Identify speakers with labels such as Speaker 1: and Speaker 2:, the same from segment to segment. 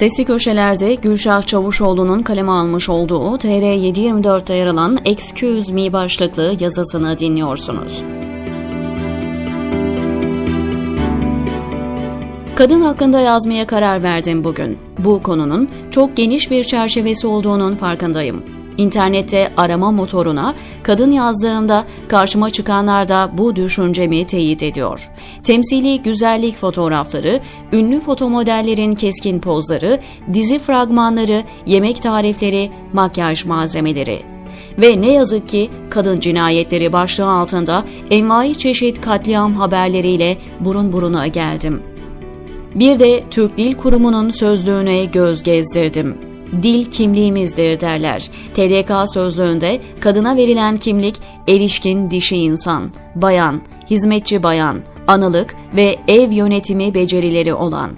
Speaker 1: Sesli köşelerde Gülşah Çavuşoğlu'nun kaleme almış olduğu TR 724'te yer alan Excuse Me başlıklı yazısını dinliyorsunuz. Kadın hakkında yazmaya karar verdim bugün. Bu konunun çok geniş bir çerçevesi olduğunun farkındayım. İnternette arama motoruna kadın yazdığımda karşıma çıkanlar da bu düşüncemi teyit ediyor. Temsili güzellik fotoğrafları, ünlü fotomodellerin keskin pozları, dizi fragmanları, yemek tarifleri, makyaj malzemeleri. Ve ne yazık ki kadın cinayetleri başlığı altında envai çeşit katliam haberleriyle burun buruna geldim. Bir de Türk Dil Kurumu'nun sözlüğüne göz gezdirdim. Dil kimliğimizdir derler. TDK sözlüğünde kadına verilen kimlik erişkin dişi insan, bayan, hizmetçi bayan, analık ve ev yönetimi becerileri olan.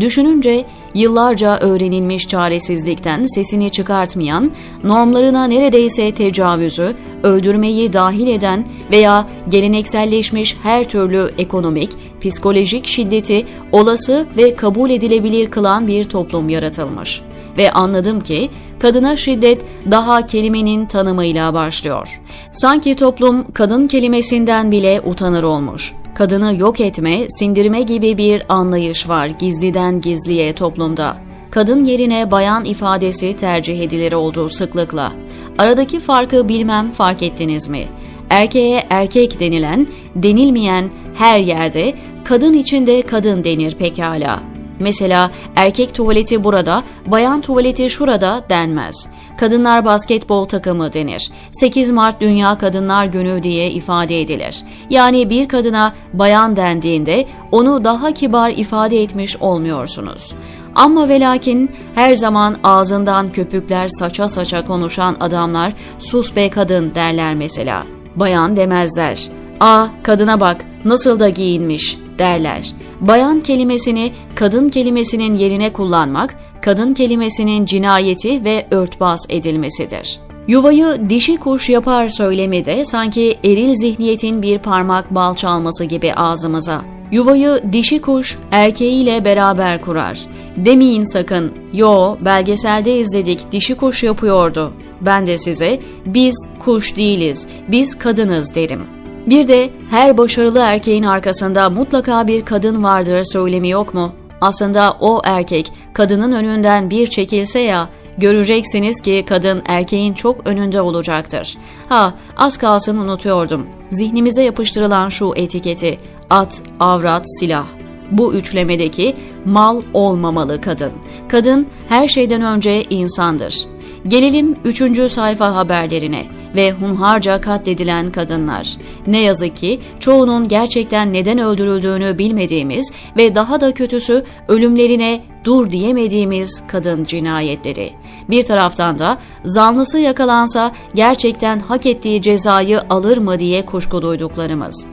Speaker 1: Düşününce yıllarca öğrenilmiş çaresizlikten sesini çıkartmayan, normlarına neredeyse tecavüzü, öldürmeyi dahil eden veya gelenekselleşmiş her türlü ekonomik, psikolojik şiddeti olası ve kabul edilebilir kılan bir toplum yaratılmış. Ve anladım ki kadına şiddet daha kelimenin tanımıyla başlıyor. Sanki toplum kadın kelimesinden bile utanır olmuş kadını yok etme, sindirme gibi bir anlayış var gizliden gizliye toplumda. Kadın yerine bayan ifadesi tercih edilir olduğu sıklıkla. Aradaki farkı bilmem fark ettiniz mi? Erkeğe erkek denilen, denilmeyen her yerde kadın içinde kadın denir pekala. Mesela erkek tuvaleti burada, bayan tuvaleti şurada denmez. Kadınlar basketbol takımı denir. 8 Mart Dünya Kadınlar Günü diye ifade edilir. Yani bir kadına bayan dendiğinde onu daha kibar ifade etmiş olmuyorsunuz. Ama ve lakin her zaman ağzından köpükler saça saça konuşan adamlar sus be kadın derler mesela. Bayan demezler. A kadına bak nasıl da giyinmiş derler. Bayan kelimesini kadın kelimesinin yerine kullanmak, kadın kelimesinin cinayeti ve örtbas edilmesidir. Yuvayı dişi kuş yapar söylemi de sanki eril zihniyetin bir parmak bal çalması gibi ağzımıza. Yuvayı dişi kuş erkeğiyle beraber kurar. Demeyin sakın, yo belgeselde izledik dişi kuş yapıyordu. Ben de size biz kuş değiliz, biz kadınız derim.'' Bir de her başarılı erkeğin arkasında mutlaka bir kadın vardır söylemi yok mu? Aslında o erkek kadının önünden bir çekilse ya göreceksiniz ki kadın erkeğin çok önünde olacaktır. Ha az kalsın unutuyordum. Zihnimize yapıştırılan şu etiketi at, avrat, silah. Bu üçlemedeki mal olmamalı kadın. Kadın her şeyden önce insandır. Gelelim üçüncü sayfa haberlerine ve hunharca katledilen kadınlar. Ne yazık ki çoğunun gerçekten neden öldürüldüğünü bilmediğimiz ve daha da kötüsü ölümlerine dur diyemediğimiz kadın cinayetleri. Bir taraftan da zanlısı yakalansa gerçekten hak ettiği cezayı alır mı diye kuşku duyduklarımız.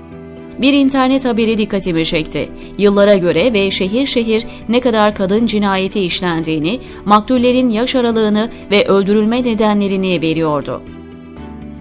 Speaker 1: Bir internet haberi dikkatimi çekti. Yıllara göre ve şehir şehir ne kadar kadın cinayeti işlendiğini, maktullerin yaş aralığını ve öldürülme nedenlerini veriyordu.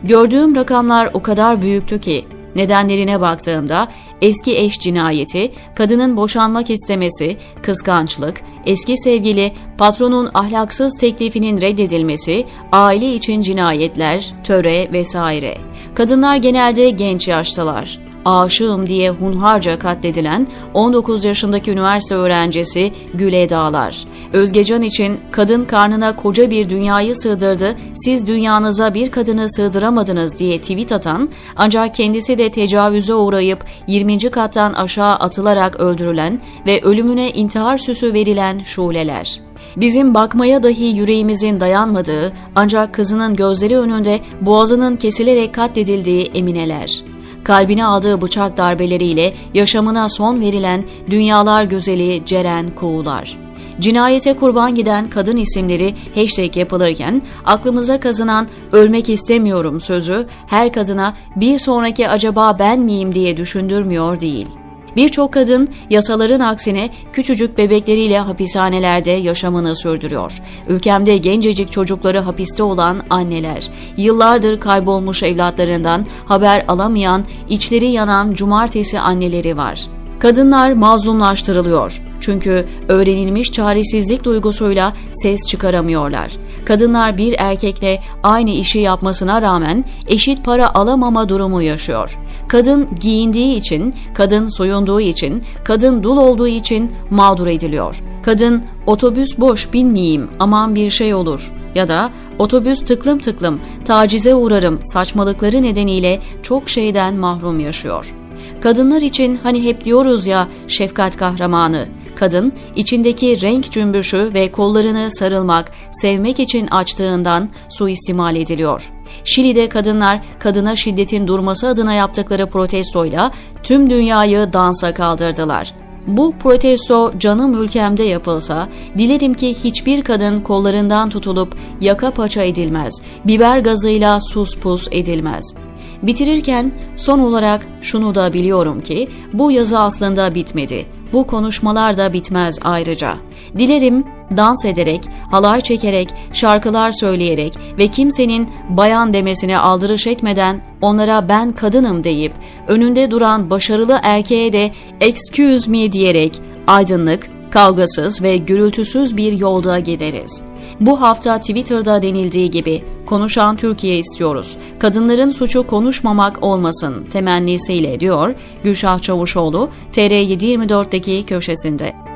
Speaker 1: Gördüğüm rakamlar o kadar büyüktü ki nedenlerine baktığımda eski eş cinayeti, kadının boşanmak istemesi, kıskançlık, eski sevgili, patronun ahlaksız teklifinin reddedilmesi, aile için cinayetler, töre vesaire. Kadınlar genelde genç yaştalar aşığım diye hunharca katledilen 19 yaşındaki üniversite öğrencisi Güle Dağlar. Özgecan için kadın karnına koca bir dünyayı sığdırdı, siz dünyanıza bir kadını sığdıramadınız diye tweet atan ancak kendisi de tecavüze uğrayıp 20. kattan aşağı atılarak öldürülen ve ölümüne intihar süsü verilen şuleler. Bizim bakmaya dahi yüreğimizin dayanmadığı ancak kızının gözleri önünde boğazının kesilerek katledildiği emineler kalbine aldığı bıçak darbeleriyle yaşamına son verilen dünyalar güzeli Ceren Kuğular. Cinayete kurban giden kadın isimleri hashtag yapılırken aklımıza kazınan ölmek istemiyorum sözü her kadına bir sonraki acaba ben miyim diye düşündürmüyor değil. Birçok kadın yasaların aksine küçücük bebekleriyle hapishanelerde yaşamını sürdürüyor. Ülkemde gencecik çocukları hapiste olan anneler, yıllardır kaybolmuş evlatlarından haber alamayan, içleri yanan cumartesi anneleri var. Kadınlar mazlumlaştırılıyor. Çünkü öğrenilmiş çaresizlik duygusuyla ses çıkaramıyorlar. Kadınlar bir erkekle aynı işi yapmasına rağmen eşit para alamama durumu yaşıyor. Kadın giyindiği için, kadın soyunduğu için, kadın dul olduğu için mağdur ediliyor. Kadın otobüs boş binmeyeyim aman bir şey olur ya da otobüs tıklım tıklım tacize uğrarım saçmalıkları nedeniyle çok şeyden mahrum yaşıyor. Kadınlar için hani hep diyoruz ya şefkat kahramanı. Kadın içindeki renk cümbüşü ve kollarını sarılmak, sevmek için açtığından suistimal ediliyor. Şili'de kadınlar kadına şiddetin durması adına yaptıkları protestoyla tüm dünyayı dansa kaldırdılar. Bu protesto canım ülkemde yapılsa, dilerim ki hiçbir kadın kollarından tutulup yaka paça edilmez, biber gazıyla sus pus edilmez. Bitirirken son olarak şunu da biliyorum ki bu yazı aslında bitmedi. Bu konuşmalar da bitmez ayrıca. Dilerim dans ederek, halay çekerek, şarkılar söyleyerek ve kimsenin bayan demesine aldırış etmeden onlara ben kadınım deyip önünde duran başarılı erkeğe de excuse me diyerek aydınlık, kavgasız ve gürültüsüz bir yolda gideriz. Bu hafta Twitter'da denildiği gibi konuşan Türkiye istiyoruz. Kadınların suçu konuşmamak olmasın temennisiyle diyor Gülşah Çavuşoğlu TR724'deki köşesinde.